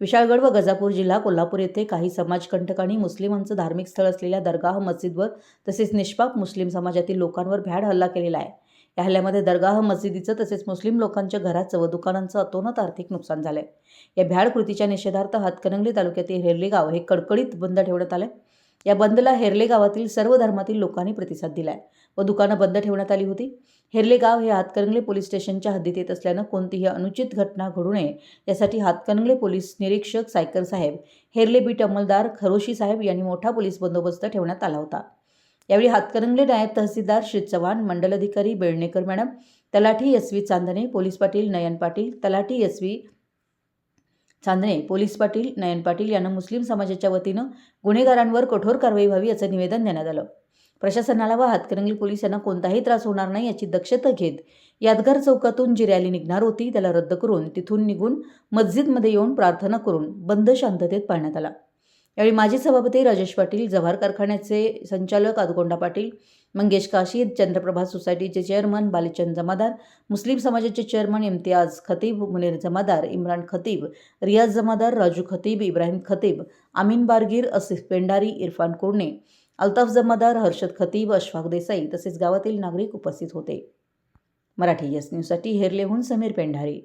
विशाळगड व गजापूर जिल्हा कोल्हापूर येथे काही समाजकंटकांनी मुस्लिमांचं धार्मिक स्थळ असलेल्या दरगाह मस्जिदवर तसेच निष्पाप मुस्लिम समाजातील लोकांवर भ्याड हल्ला केलेला आहे. या हल्ल्यामध्ये दरगाह मस्जिदीचं तसेच मुस्लिम लोकांच्या घराचं व दुकानांचं अतोनात आर्थिक नुकसान झालंय. या भ्याड कृतीच्या निषेधार्थ हातकणंगले तालुक्यातील हेर्ले गाव हे कडकडीत बंद ठेवण्यात आलंय. या बंदला हेर्ले गावातील सर्व धर्मातील लोकांनी प्रतिसाद दिलाय. व दुकानं बंद ठेवण्यात आली होती. हेरले गाव हे हातकणंगले पोलीस स्टेशनच्या हद्दीत येत असल्यानं कोणतीही अनुचित घटना घडू नये यासाठी हातकणंगले पोलीस निरीक्षक सायकर साहेब हेर्ले बीट अंमलदार खरोशी साहेब यांनी मोठा पोलीस बंदोबस्त ठेवण्यात आला होता. यावेळी हातकणंगले नायब तहसीलदार श्री चव्हाण मंडल अधिकारी बेळणेकर मॅडम तलाठी S V Chandane police Patil Nayan Patil तलाठी S V Chandane police Patil Nayan Patil यांना मुस्लिम समाजाच्या वतीनं गुन्हेगारांवर कठोर कारवाई व्हावी याचं निवेदन देण्यात आलं. प्रशासनाला व हातकरंगली पोलीस यांना कोणताही त्रास होणार नाही याची दक्षता घेत यादगार चौकातून जी रॅली निघणार होती त्याला रद्द करून तिथून निघून मस्जिदमध्ये येऊन प्रार्थना करून बंद शांततेत पाळण्यात आला. यावेळी माजी सभापती राजेश पाटील जव्हार कारखान्याचे संचालक आदगोंडा पाटील मंगेश काशीद चंद्रप्रभा सोसायटीचे चेअरमन बालीचंद जमादार मुस्लिम समाजाचे चेअरमन इम्तियाज खतीब मुनीर जमादार इम्रान खतीब रियाज जमादार राजू खतीब इब्राहिम खतीब आमीन बारगीर असिफ पेंडारी इरफान कुर्णे अल्ताफ जमादार हर्षद खतीब अशफाक देसाई तसेच गावातील नागरिक उपस्थित होते. मराठी यस न्यूजसाठी हेरलेहून समीर पेंढारी.